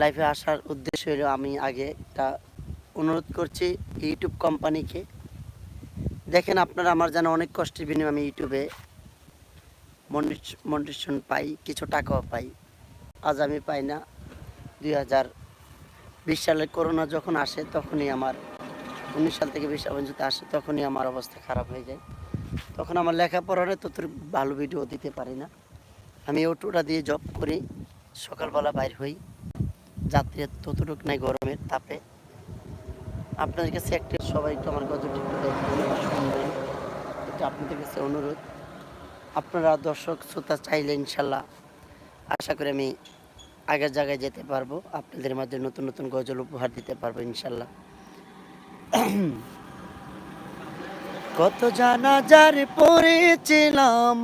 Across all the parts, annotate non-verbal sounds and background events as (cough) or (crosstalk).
লাইভে আসার উদ্দেশ্য হলো আমি আগে একটা অনুরোধ করছি ইউটিউব কোম্পানিকে দেখেন আপনারা আমার যেন অনেক কষ্টের বিনিময়ে আমি ইউটিউবে মনিটেশন পাই, কিছু টাকাও পাই। আজ আমি পাই না। দুই হাজার বিশ সালে করোনা যখন আসে, তখনই আমার উনিশ সাল থেকে বিশ সাল পর্যন্ত আসে, তখনই আমার অবস্থা খারাপ হয়ে যায়। তখন আমার লেখাপড়ার তত ভালো ভিডিও দিতে পারি না। আমি অটোটা দিয়ে জব করি, সকালবেলা বাইর হই। যাত্রী ততটুক নাই গরমের তাপে। আপনাদের কাছে একটা সবাই একটু আমার দেখবেন শুনবেন। এটা আপনাদের কাছে অনুরোধ। আপনারা দর্শক, শ্রোতা চাইলে ইনশাল্লাহ আশা করি আমি আগের জায়গায় যেতে পারব। আপনাদের মাঝে নতুন নতুন গজল উপহার দিতে পারব ইনশাল্লাহ। (clears throat) কত জানাজার পড়েছিলাম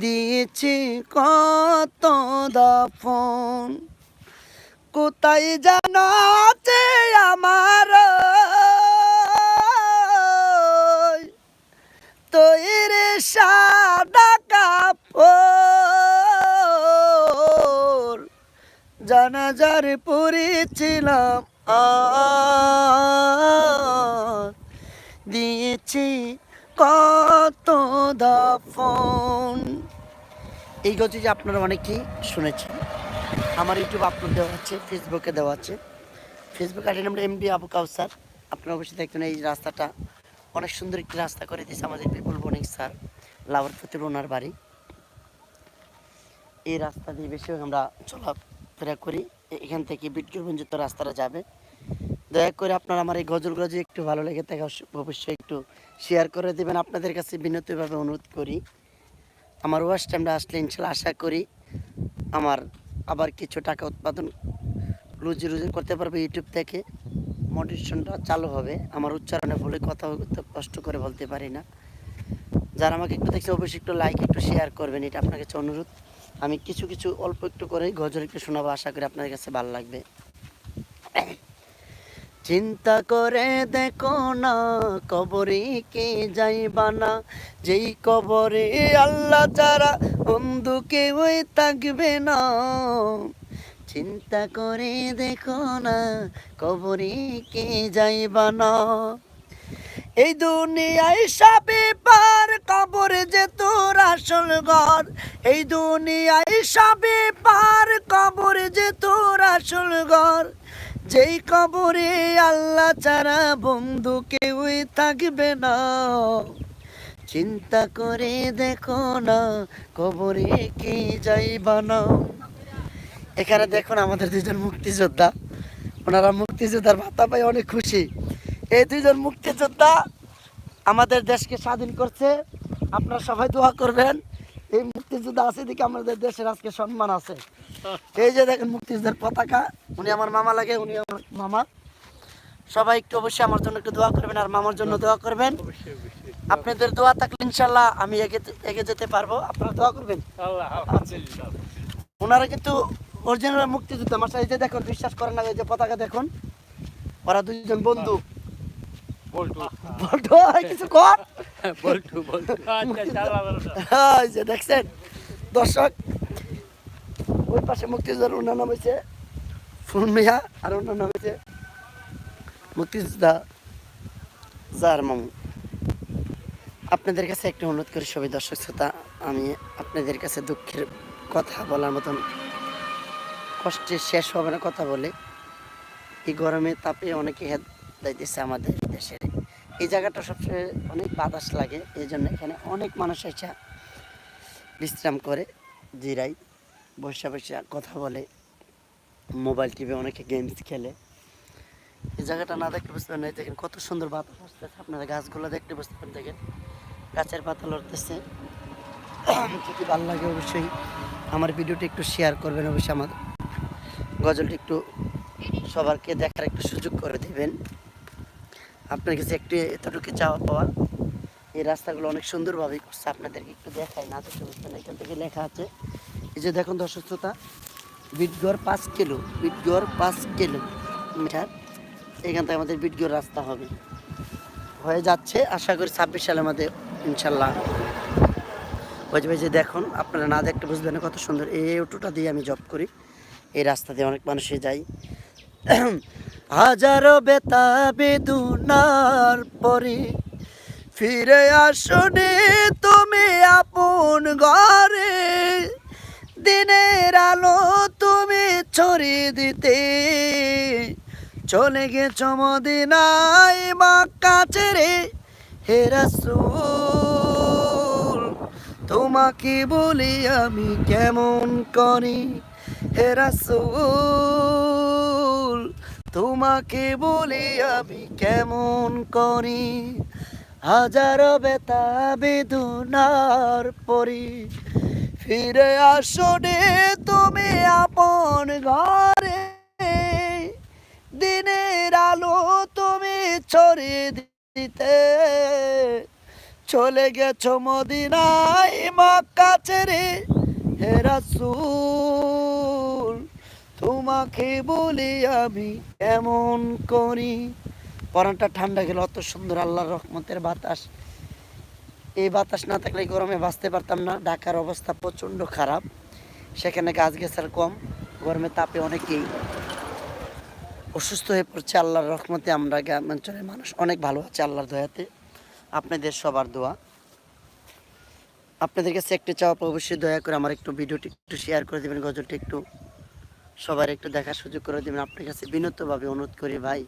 দিয়েছি কত দাফন। কোথায় জানাতে আমার তৈরি সাদা কাপড়? জানাজার পড়েছিলাম দিয়েছি কত দাফন। এই গতি যে আপনারা অনেকেই শুনেছেন। আমার ইউটিউব আপলোড দেওয়া আছে ফেসবুকে দেওয়া আছে। Facebook ID number MB Abu Kawsar আপনারা অবশ্যই দেখবেন এই রাস্তাটা। অনেক সুন্দর একটি রাস্তা করে দিয়েছে আমাদের বিপুল বণিক স্যার, লাভার ফতুর ওনার বাড়ি। এই রাস্তা দিয়ে বেশিরভাগ আমরা চলাফেরা করি। এখান থেকে বিটকিরগঞ্জ তো রাস্তাটা যাবে। দয়া করে আপনারা আমার এই গজলগুলো যদি একটু ভালো লেগে থাকে অবশ্য- অবশ্যই একটু শেয়ার করে দেবেন। আপনাদের কাছে বিনতভাবে অনুরোধ করি। আমার ওয়াশ টাইমটা আসলে ইনশাল্লাহ আশা করি আমার আবার কিছু টাকা উৎপাদন রুজি রুজি করতে পারবে ইউটিউব থেকে। মোটিভেশনটা চালু হবে। আমার উচ্চারণে ভুলে কথা কষ্ট করে বলতে পারি না। যারা আমাকে একটু দেখছে, অবশ্যই একটু লাইক একটু শেয়ার করবেন। এটা আপনার কাছে অনুরোধ। আমি কিছু কিছু অল্প একটু করে গজল একটু শোনাবো। আশা করি আপনার কাছে ভালো লাগবে। চিন্তা করে দেখো না, কবরে কে যাইবা না? যেই কবরে আল্লাহ যারা বন্ধু কেউই থাকবে না। চিন্তা করে দেখো না, কবরে কে যাইবা না? এই দুনিয়ায় সবে পার কবর যে তোর আসল ঘর। এই দুনিয়ায় সবে পার কবর যে তোর আসল ঘর। যেই কবরে আল্লাহ ছাড়া বন্ধু কেউই থাকবে না। চিন্তা করে দেখো না, কবরে কে যাইবা না। এখানে দেখুন আমাদের দুজন মুক্তিযোদ্ধা। ওনারা মুক্তিযোদ্ধার ভাতা পাই অনেক খুশি। এই দুইজন মুক্তিযোদ্ধা আমাদের দেশকে স্বাধীন করছে। আপনারা সবাই দোয়া করবেন। এই মুক্তিযোদ্ধা আছে দিকে আমাদের দেশের আজকে সম্মান আছে। এই যে দেখেন মুক্তিযোদ্ধার পতাকা উনি আমার মামা লাগে উনি আমার মামা। সবাই একটু অবশ্যই আমার জন্য একটু দোয়া করবেন আর মামার জন্য দোয়া করবেন। আপনাদের দোয়া থাকলে ইনশাল্লাহ আমি এগে যেতে পারব। আপনারা দোয়া করবেন? ওনারা কিন্তু অরিজিনাল মুক্তিযোদ্ধা। মাসা এই যে দেখুন বিশ্বাস করেন না এই যে পতাকা দেখুন। ওরা দুইজন বন্ধু। কর হ্যাঁ, এই যে দেখছেন? দর্শক ওই পাশে মুক্তিযোদ্ধার ওনার নাম হয়েছে ফুল মিয়া আর ওনার নাম হয়েছে মুক্তিযোদ্ধা জার মামু। আপনাদের কাছে একটা অনুরোধ করি সবাই দর্শক শ্রোতা আমি আপনাদের কাছে দুঃখের কথা বলার মতন কষ্টের শেষ হবে না কথা বলে। এই গরমে তাপে অনেকে হেদ দিতেছে আমাদের দেশের এই জায়গাটা সবচেয়ে অনেক বাতাস লাগে এই জন্য এখানে অনেক মানুষ এসে বিশ্রাম করে জিরাই বসে বসে কথা বলে, মোবাইল টিভি অনেকে গেমস খেলে। এই জায়গাটা না দেখতে বুঝতে পারেন দেখেন কত সুন্দর বাতাস আসতেছে, আপনারা গাছগুলো দেখতে বুঝতে পারেন দেখেন গাছের পাতা লড়তেছে যদি ভালো লাগে অবশ্যই আমার ভিডিওটি একটু শেয়ার করবেন, অবশ্যই আমার গজলটি একটু সবারকে দেখার একটু সুযোগ করে দেবেন। আপনার কাছে একটু এতটুকু চাওয়া পাওয়া, এই রাস্তাগুলো অনেক সুন্দরভাবেই করছে, আপনাদেরকে একটু দেখাই না বুঝতে না এখান থেকে লেখা আছে। এই যে দেখুন দর্শক শ্রোতা, বিটগড় পাঁচ কিলো, বিটগড় পাঁচ কিলোমিটার এখান থেকে আমাদের বিটগড় রাস্তা হবে। হয়ে যাচ্ছে, আশা করি ছাব্বিশ সালে আমাদের, ইনশাল্লাহ। ওই যে- দেখুন, আপনারা না দেখতে বুঝবেন কত সুন্দর, এই অটোটা দিয়ে আমি জব করি। এই রাস্তা দিয়ে অনেক মানুষই যাই হাজারো বেতা বেদুনার পরে। ফিরে আসনে তুমি আপন ঘরে। দিনের আলো তুমি ছড়িয়ে দিতে। চলে গেছ মদিনায় মা কাছে রে হে তোমাকে বলি আমি কেমন করি? হে রাসূল তোমাকে বলি আমি কেমন করি? হাজারো বেতা বেদনার পরি। ফিরে আসনে তুমি আপন ঘরে। দিনের আলো তুমি ছড়িয়ে দিতে। চলে গেছো মদিনায়, মক্কা ছেড়ে। হে রাসূল তোমাকে বলি আমি এমন করি। পরানটা ঠান্ডা গেল অত সুন্দর আল্লাহর রহমতের বাতাস। এই বাতাস না থাকলে গরমে বাঁচতে পারতাম না। ঢাকার অবস্থা প্রচণ্ড খারাপ। সেখানে গাছ গেছার কম, গরমে তাপে অনেকেই অসুস্থ হয়ে পড়ছে। আল্লাহর রহমতে আমরা গ্রামাঞ্চলের মানুষ অনেক ভালো আছে আল্লাহর দয়াতে। আপনাদের সবার দোয়া। আপনাদের কাছে একটু চাওয়া অবশ্যই দয়া করে আমার একটু ভিডিওটি একটু শেয়ার করে দেবেন, গজলটি একটু সবার একটু দেখার সুযোগ করে দেবেন। আপনার কাছে বিনতভাবে অনুরোধ করি ভাই,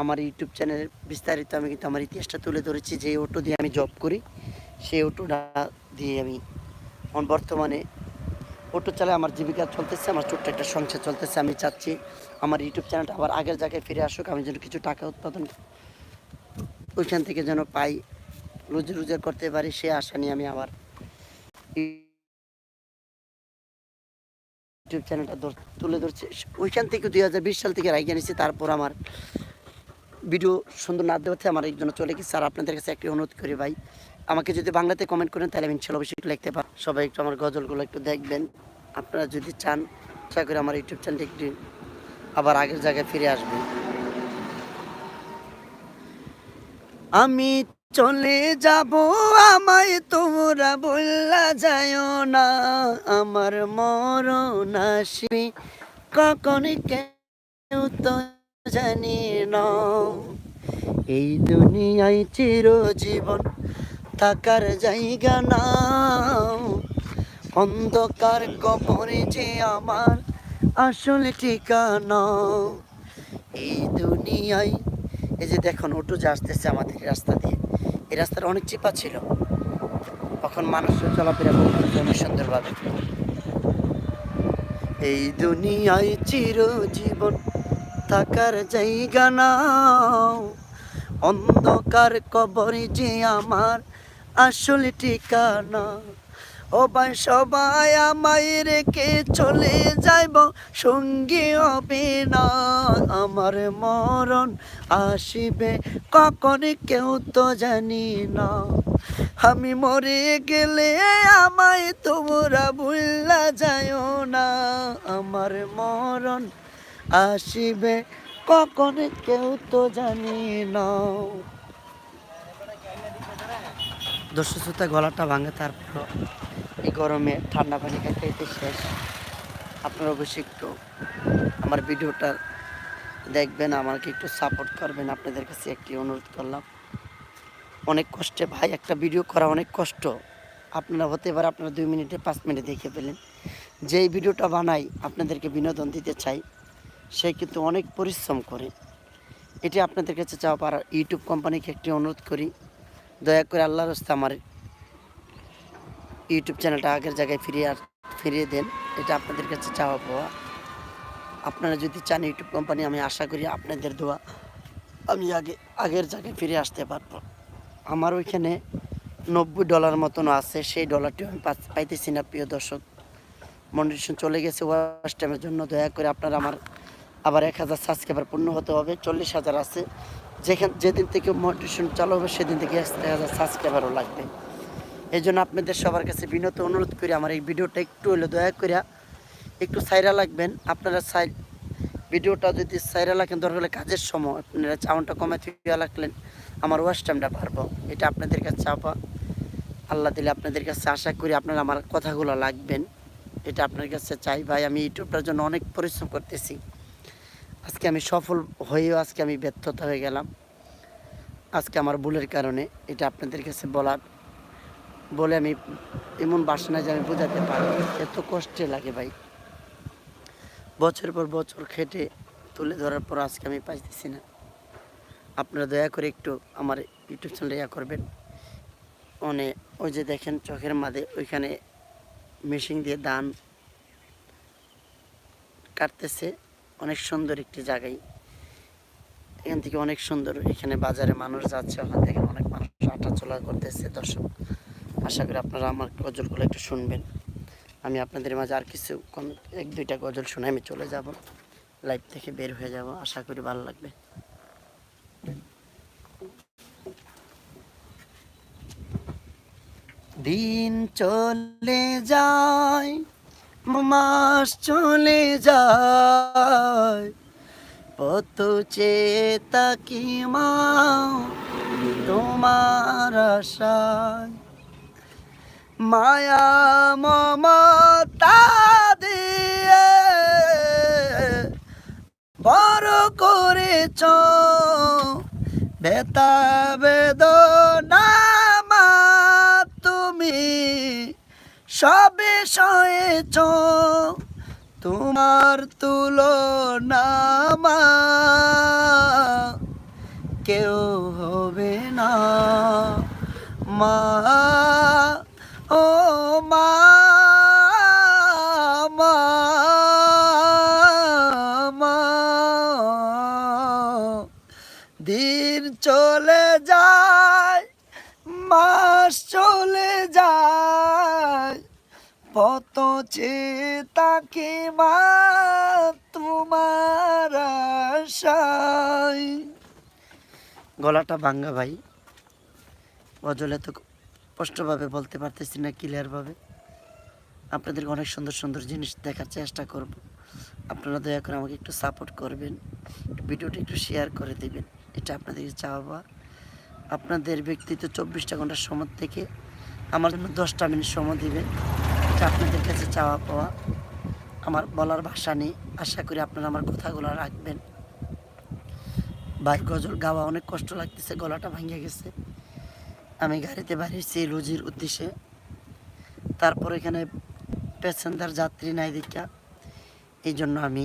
আমার ইউটিউব চ্যানেলের বিস্তারিত আমি কিন্তু আমার ইতিহাসটা তুলে ধরেছি, যে অটো দিয়ে আমি জব করি, সেই অটোটা দিয়ে আমি বর্তমানে অটো চালায় আমার জীবিকা চলতেছে, আমার ছোট্ট একটা সংসার চলতেছে। আমি চাচ্ছি আমার ইউটিউব চ্যানেলটা আবার আগের জায়গায় ফিরে আসুক, আমি যেন কিছু টাকা উৎপাদন ওইখান থেকে যেন পাই, রোজি রোজগার করতে পারি, সে আশা নিয়ে আমি আবার ইউটিউব চ্যানেলটা তুলে ধরছি। ওইখান থেকে দুই হাজার বিশ সাল থেকে রাইগে নিয়েছি তারপর আমার ভিডিও সুন্দর না দেওয়াতে আমার এই জন্য চলে গেছে। আর আপনাদের কাছে একটি অনুরোধ করি ভাই। আমাকে যদি বাংলাতে কমেন্ট করেন, তাহলে আমি ইনশাল্লাহ অবশ্যই লিখতে পারব। সবাই একটু আমার গজলগুলো একটু দেখবেন। আপনারা যদি চান, আশা করি আমার ইউটিউব চ্যানেলটি একটু আবার আগের জায়গায় ফিরে আসবে। আমি চলে যাব, আমায় তোমরা বললা যায় না। আমার মরণ আসবে, কখন কেউ তো জানি না। এই দুনিয়ায় চিরজীবন থাকার জায়গা না অন্ধকার কবরে যে আমার আসল ঠিকানা। এই দুনিয়ায়, এই যে দেখুন, অটো যে আসতেছে আমাদের রাস্তা দিয়ে। এই রাস্তাটা অনেক চিপা ছিল। তখন মানুষ চলাফেরা করতে অনেক সুন্দরভাবে। এই দুনিয়ায় চিরজীবন থাকার জায়গা না অন্ধকার কবর যে আমার আসল ঠিকানা। ও ভাই সবাই আমায় রেখে চলে যাইব। সঙ্গী হবে না আমার মরণ আসিবে, কখন কেউ তো জানি না। আমি মরে গেলে আমায় তোমরা ভুল্লা যায় না। আমার মরণ আসিবে, কখন কেউ তো জানি না। দর্শকতা গলাটা ভাঙে তারপর। এই গরমে ঠান্ডা পানি খাইতে শেষ। আপনারা অবশ্যই একটু আমার ভিডিওটা দেখবেন, আমাকে একটু সাপোর্ট করবেন। আপনাদের কাছে একটি অনুরোধ করলাম। অনেক কষ্টে ভাই, একটা ভিডিও করা অনেক কষ্ট। আপনারা হতে পারে আপনারা দুই মিনিটে পাঁচ মিনিটে দেখে ফেলেন। যেই ভিডিওটা বানাই, আপনাদেরকে বিনোদন দিতে চাই, সে কিন্তু অনেক পরিশ্রম করে। এটি আপনাদের কাছে চাওয়া পারার ইউটিউব কোম্পানিকে একটি অনুরোধ করি। দয়া করে আল্লাহর হস্তে আমার ইউটিউব চ্যানেলটা আগের জায়গায় ফিরিয়ে আর ফিরিয়ে দেন, এটা আপনাদের কাছে চাওয়া পাওয়া। আপনারা যদি চান ইউটিউব কোম্পানি, আমি আশা করি আপনাদের দোয়া, আমি আগে, আগের জায়গায় ফিরে আসতে পারব। আমার ওইখানে নব্বই ডলার মতন আছে, সেই ডলারটিও আমি পাইতেছি না, প্রিয় দর্শক। মনিটেশন চলে গেছে ওয়াশ টাইমের জন্য, দয়া করে আপনারা আমার আবার এক হাজার সাবস্ক্রাইবার পূর্ণ হতে হবে, চল্লিশ হাজার আছে। যেখান, যেদিন থেকে মনিটেশন চালু হবে, সেদিন থেকে এক হাজার সাবস্ক্রাইবারও লাগবে। এই জন্য আপনাদের সবার কাছে বিনত, অনুরোধ করি আমার এই ভিডিওটা একটু হলে দয়া করে একটু সাইরা লাগবেন। আপনারা সাই ভিডিওটা যদি সাইরা লাগেন দরকার হলে কাজের সময় আপনারা চাউনটা কমে থেকে লাগলেন আমার ওয়াশ পারব এটা আপনাদের কাছে চাপা আল্লাহ দিলে আপনাদের কাছে আশা করি আপনারা আমার কথাগুলো লাগবেন। এটা আপনার কাছে চাই ভাই। আমি ইউটিউবটার জন্য অনেক পরিশ্রম করতেছি। আজকে আমি সফল হয়েও আজকে আমি ব্যর্থতা হয়ে গেলাম। আজকে আমার ভুলের কারণে এটা আপনাদের কাছে বলার বলে আমি এমন বাসনা যে আমি বোঝাতে পারব এত কষ্টে লাগে ভাই। বছর পর বছর খেটে তুলে ধরার পর আজকে আমি পাইতেছি না। আপনারা দয়া করে একটু আমার ইউটিউব চ্যানেলে ইয়া করবেন। মানে ওই যে দেখেন চোখের মাঝে ওইখানে মেশিন দিয়ে ধান কাটতেছে। অনেক সুন্দর একটি জায়গায়। এখান থেকে অনেক সুন্দর এখানে বাজারে মানুষ যাচ্ছে। ওখান থেকে অনেক মানুষ হাঁটা চলা করতেছে। দর্শক আশা করি আপনারা আমার গজলগুলো একটু শুনবেন। আমি আপনাদের মাঝে আর কিছু কম এক, দুইটা গজল শুনে আমি চলে যাব। লাইভ থেকে বের হয়ে যাব। আশা করি ভালো লাগবে। দিন চলে যায়, মাস চলে যায়। পত চেয়ে তাকি মা, তোমার আশায়। মায়া মমতা দিয়ে বড় করেছ। বেতা বেদনা মা তুমি সবে সয়েছ। তোমার তুলনা মা কেউ হবে না মা। ও মা দিন চলে যায়, মাস চলে যায়, পত চেতাকে মা তোমার গলাটা ভাঙ্গা ভাই গজলে তো স্পষ্টভাবে বলতে পারতেছি না ক্লিয়ারভাবে আপনাদেরকে অনেক সুন্দর সুন্দর জিনিস দেখার চেষ্টা করব। আপনারা দয়া করে আমাকে একটু সাপোর্ট করবেন, ভিডিওটা একটু শেয়ার করে দেবেন, এটা আপনাদেরকে চাওয়া। আপনাদের ব্যক্তিত্ব চব্বিশটা ঘণ্টার সময় থেকে আমার জন্য দশটা মিনিট সময় দিবেন, এটা আপনাদের কাছে চাওয়া পাওয়া। আমার বলার ভাষা নেই, আশা করি আপনারা আমার কথাগুলো রাখবেন। ভাই, গজল গাওয়া অনেক কষ্ট লাগতেছে, গলাটা ভেঙে গেছে। আমি গাড়িতে বাড়িয়েছি রুজির উদ্দেশ্যে। তারপর এখানে প্যাসেঞ্জার যাত্রী নাই দেখা। এই জন্য আমি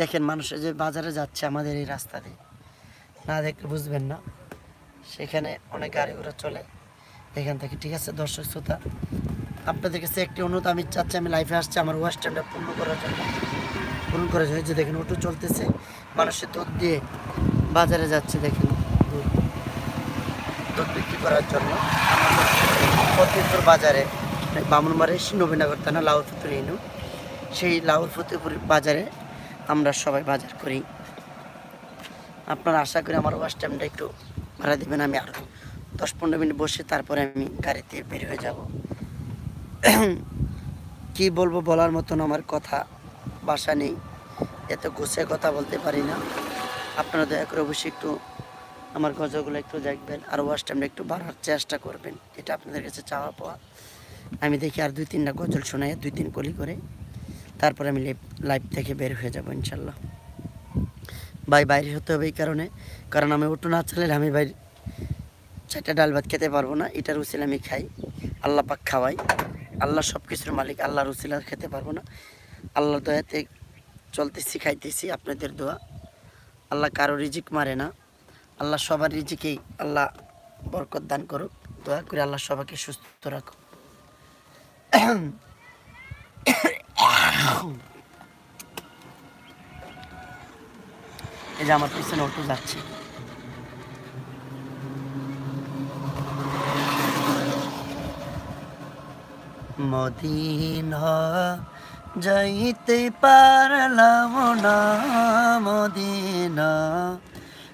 দেখেন মানুষে যে বাজারে যাচ্ছে আমাদের এই রাস্তা দিয়ে না দেখলে বুঝবেন না। সেখানে অনেক গাড়ি ঘোড়া চলে এখান থেকে। ঠিক আছে দর্শক শ্রোতা, আপনাদের কাছে একটি অনুরোধ, আমি চাচ্ছি আমি লাইফে আসছি আমার ওয়াশ টাইমটা পূর্ণ করার জন্য। পূরণ করা যায় যে দেখেন অটো চলতেছে। মানুষের দুধ দিয়ে বাজারে যাচ্ছে দেখেন। দুধ বিক্রি করার জন্য। ফতেপুর বাজারে বামুনবাড়ি নবীনগর থানা লাউর ফুতুর ইনু। সেই লাউর ফতেপুর বাজারে আমরা সবাই বাজার করি। আপনারা আশা করি আমার ওয়াশ টাইমটা একটু ভাড়া দেবেন, আমি আরও দশ পনেরো মিনিট বসে তারপরে আমি গাড়িতে বের হয়ে যাব। কি বলব বলার মতন আমার কথা বাসা নেই, এত গুছিয়ে কথা বলতে পারি না। আপনারা দয়া করে অবশ্যই একটু আমার গজলগুলো একটু দেখবেন আর ওয়াশ টাইমটা একটু বাড়ার চেষ্টা করবেন। এটা আপনাদের কাছে চাওয়া পাওয়া। আমি দেখি আর দুই তিনটা গজল শোনাই দুই তিন কলি করে। তারপরে আমি লাইভ থেকে বের হয়ে যাব ইনশাল্লাহ। ভাই, বাইরে হতে হবে এই কারণে। কারণ আমি উঠো না চালালে আমি বাইরে চারটা ডাল ভাত খেতে পারব না। এটার উচিল আমি খাই। আল্লাহ পাক খাওয়াই। আল্লাহ সব কিছুর মালিক, আল্লাহর উচিলা খেতে পারব না। আল্লাহর দয়াতে চলতেছি, খাইতেছি। আপনাদের দোয়া। আল্লাহ কারও রিজিক মারে না। আল্লাহ সবার রিজিকেই আল্লাহ বরকত দান করুক। দয়া করে আল্লাহ সবাইকে সুস্থ রাখুক। এই যে আমার পিছনে অটো যাচ্ছে। মদিনা যাইতে পারলাম না, মদিনা।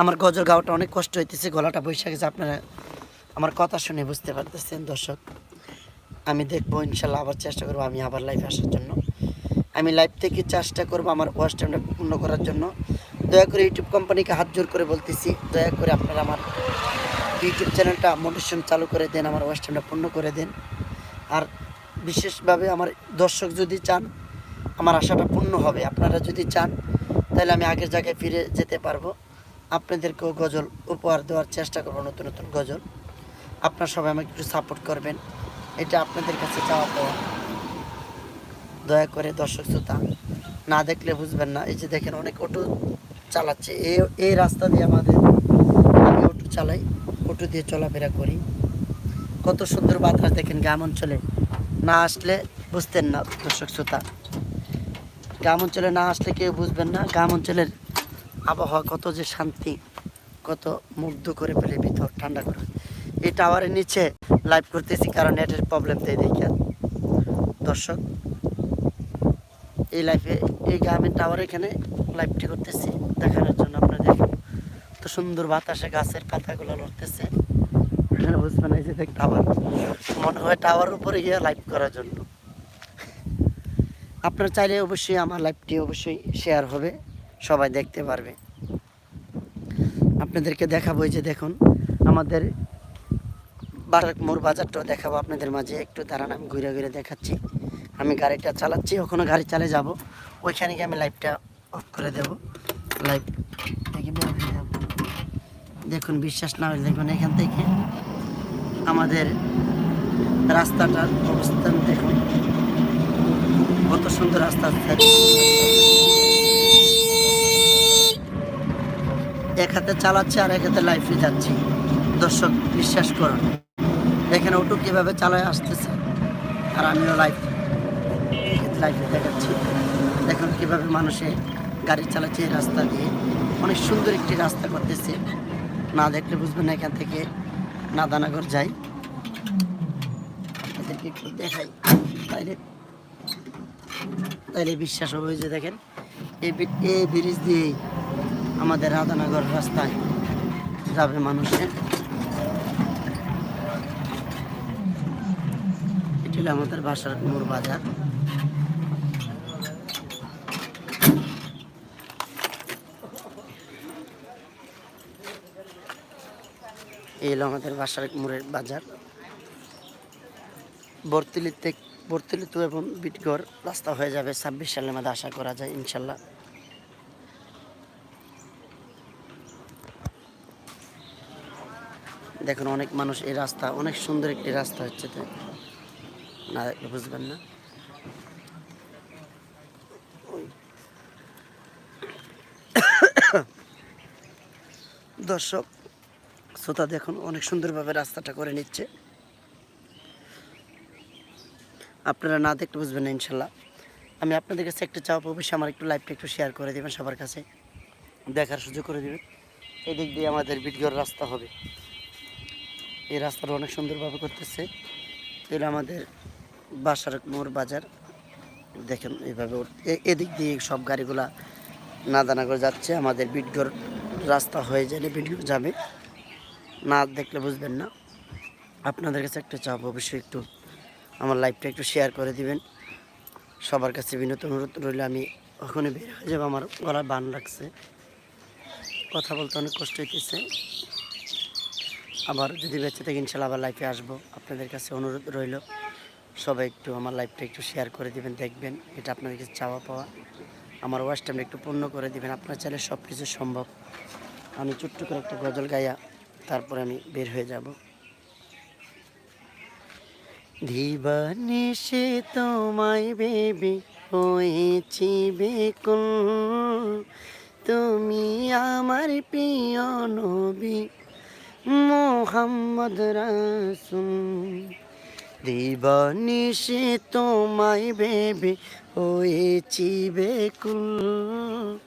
আমার গজল গাওয়াটা অনেক কষ্ট হইতেছে, গলাটা বৈশাখ গেছে, আপনারা আমার কথা শুনে বুঝতে পারতেছেন, দর্শক। আমি দেখব, ইনশাল্লাহ আবার চেষ্টা করব আমি আবার লাইভে আসার জন্য। আমি লাইভ থেকে চেষ্টা করব আমার ওয়াচ টাইমটা পূর্ণ করার জন্য। দয়া করে ইউটিউব কোম্পানিকে হাত জোর করে বলতেছি, দয়া করে আপনারা আমার ইউটিউব চ্যানেলটা মোটিভেশন চালু করে দেন, আমার ওয়াচ টাইমটা পূর্ণ করে দেন। আর বিশেষভাবে আমার দর্শক যদি চান, আমার আশাটা পূর্ণ হবে, আপনারা যদি চান, তাহলে আমি আগের জায়গায় ফিরে যেতে পারব। আপনাদেরকেও গজল উপহার দেওয়ার চেষ্টা করব, নতুন নতুন গজল। আপনার সবাই আমাকে একটু সাপোর্ট করবেন। এটা আপনাদের কাছে চাওয়া পাওয়া। দয়া করে দর্শক শ্রোতা, না দেখলে বুঝবেন না। এই যে দেখেন, অনেক অটো চালাচ্ছে। এই এই রাস্তা দিয়ে আমাদের, আমি অটো চালাই অটো দিয়ে চলাফেরা করি। কত সুন্দর বাতাস দেখেন গ্রাম অঞ্চলে। না আসলে বুঝতেন না দর্শক শ্রোতা। গ্রাম অঞ্চলে না আসলে কেউ বুঝবেন না। গ্রাম অঞ্চলের আবহাওয়া কত যে শান্তি, কত মুগ্ধ করে ফেলে ভিতর, ঠান্ডা করে। এই টাওয়ারের নিচে লাইভ করতেছি কারণ নেটের প্রবলেম তাই দেখেন। দর্শক, এই লাইফে এই গ্রামের টাওয়ার এখানে লাইভটি করতেছি, দেখানোর জন্য আপনারা দেখুন তো সুন্দর বাতাসে গাছের পাতাগুলো লড়তেছে। বুঝবেন এই যে দেখ টাওয়ার মনে হয় টাওয়ার উপরে গিয়ে লাইভ করার জন্য। আপনারা চাইলে অবশ্যই আমার লাইভটি অবশ্যই শেয়ার হবে। সবাই দেখতে পারবে। আপনাদেরকে দেখাবো যে দেখুন, আমাদের মোড় বাজারটাও দেখাবো আপনাদের মাঝে। একটু দাঁড়ান, আমি ঘুরে ঘুরে দেখাচ্ছি। আমি গাড়িটা চালাচ্ছি ওখানে গাড়ি চালিয়ে যাব। ওইখানে গিয়ে আমি লাইভটা অফ করে দেব। লাইভ। দেখুন, বিশ্বাস না হলে দেখুন, এখান থেকে আমাদের রাস্তাটার অবস্থান দেখুন। কত সুন্দর রাস্তা আছে। এক হাতে চালাচ্ছি আর এক হাতে লাইফে যাচ্ছি। দর্শক, বিশ্বাস করুন, এখানে অটো কীভাবে চালায় আসতেছে। আর আমিও লাইফ লাইফে দেখাচ্ছি। দেখুন কীভাবে মানুষে গাড়ি চালাচ্ছে এই রাস্তা দিয়ে। অনেক সুন্দর একটি রাস্তা করতেছে। না দেখলে বুঝবেন এখান থেকে নাদানগর যাই। আপনাদেরকে একটু দেখাই। তাইলে তাইলে বিশ্বাস হবে যে দেখেন, এই ব্রিজ দিয়েই আমাদের রাধানগর রাস্তায় যাবে মানুষে। এটি হলো আমাদের বাসার মোড় বাজার। এই আমাদের বাসার বাজার। বর্তলিতে বর্তলিতে এবং বিটগড় রাস্তা হয়ে যাবে ছাব্বিশ সালের মধ্যে আশা করা যায়, ইনশাল্লাহ। দেখুন, অনেক মানুষ এই রাস্তা, অনেক সুন্দর একটি রাস্তা হচ্ছে তো না দেখলে বুঝবেন না। দর্শক, শ্রোতা দেখুন, অনেক সুন্দরভাবে রাস্তাটা করে নিচ্ছে। আপনারা না দেখতে বুঝবেন না, ইনশাল্লাহ। আমি আপনাদের কাছে একটা চাপ অবশ্যই আমার একটু লাইভটা একটু শেয়ার করে দেবেন সবার কাছে। দেখার সুযোগ করে দেবেন। এদিক দিয়ে আমাদের বিটগড় রাস্তা হবে। এই রাস্তাটা অনেক সুন্দরভাবে করতেছে। এগুলো আমাদের বাসার মোড় বাজার। দেখেন এইভাবে এদিক দিয়ে সব গাড়িগুলা নাদানাগর যাচ্ছে। আমাদের বিটগড় রাস্তা হয়ে গেলে বিটগড় যাবে না দেখলে বুঝবেন না। আপনাদের কাছে একটা চাপ অবশ্যই একটু আমার লাইফটা একটু শেয়ার করে দিবেন। সবার কাছে বিনত অনুরোধ রইলে, আমি ওখানে বের হয়ে যাব। আমার গলা বান লাগছে। কথা বলতে অনেক কষ্ট হইতেছে। আবার যদি বেঁচে থাকি, ইনশাল্লাহ আবার লাইফে আসব। আপনাদের কাছে অনুরোধ রইল, সবাই একটু আমার লাইফটা একটু শেয়ার করে দিবেন, দেখবেন, এটা আপনাদের কাছে চাওয়া পাওয়া। আমার ওয়াশ টাইমটা একটু পূর্ণ করে দিবেন, আপনার চাইলে সব কিছু সম্ভব। আমি ছোট্ট করে একটা গজল গাইয়া তারপরে আমি বের হয়ে যাব। দিবানিশে তোমায় বেবি হয়েছি বেকুল। তুমি আমার প্রিয় নবী। মোহাম্মদ রাসুল, দিবানিশে তোমায় বেবি হয়েছি বেকুল।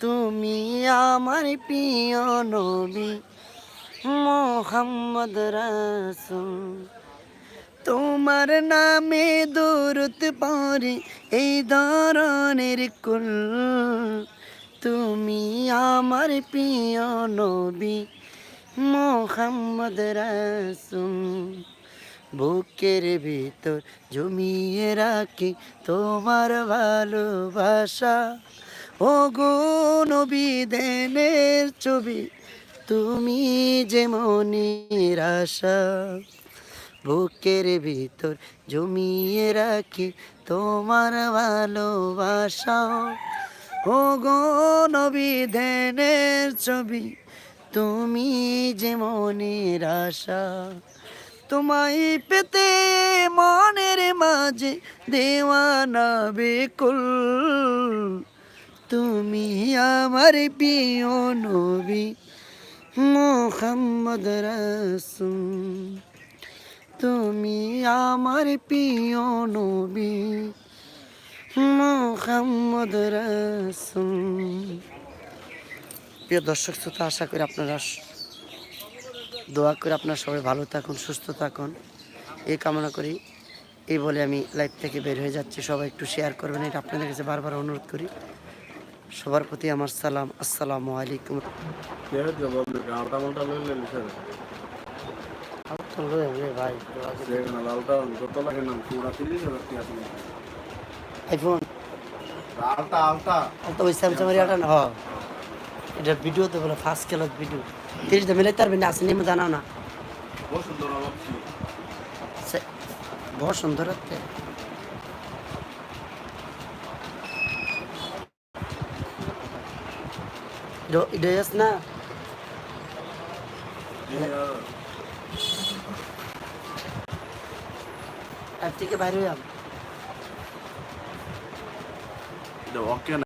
তুমি আমার প্রিয় নবী মোহাম্মদ রাসুল। তোমার নামে দূরত পরে এই ধরনের কুল। তুমি আমার প্রিয় নবী মোহাম্মদ রাসুল, বুকের ভিতর জমিয়ে রাখি তোমার ভালোবাসা। ও গো নবী, দেনের ছবি, তুমি যে মনের আশা। বুকের ভিতর জমিয়ে রাখি তোমার ভালোবাসা। ও গো নবী ধ্যানের ছবি তুমি যে মনের আশা তোমায় পেতে মনের মাঝে দেওয়ানা বেকুল। তুমি আমার প্রিয় নবী মোহাম্মদ রাসুল। তুমি আমার প্রিয় নবী মোহাম্মদ রাসুল। প্রিয় দর্শক শ্রোতা আশা করি আপনারা দোয়া করে আপনারা সবাই ভালো থাকুন সুস্থ থাকুন এই কামনা করি এই বলে আমি লাইভ থেকে বের হয়ে যাচ্ছি সবাই একটু শেয়ার করবেন এটা আপনাদের কাছে বারবার অনুরোধ করি সবার প্রতি আমার সালাম আসসালামু আলাইকুম আইফোন আলটা আলটা তো ওই স্যামসাংয়ের এটা না হ এটা ভিডিও তো বলে ফার্স্ট ক্লাস ভিডিও তিরিশ দাম মিলাই তারবেন আসেনি আমি জানাও না। বহু সুন্দর আমার সে- বহুত সুন্দর হচ্ছে। এটা আছে না? আর থেকে বাইরে হইলাম ওকে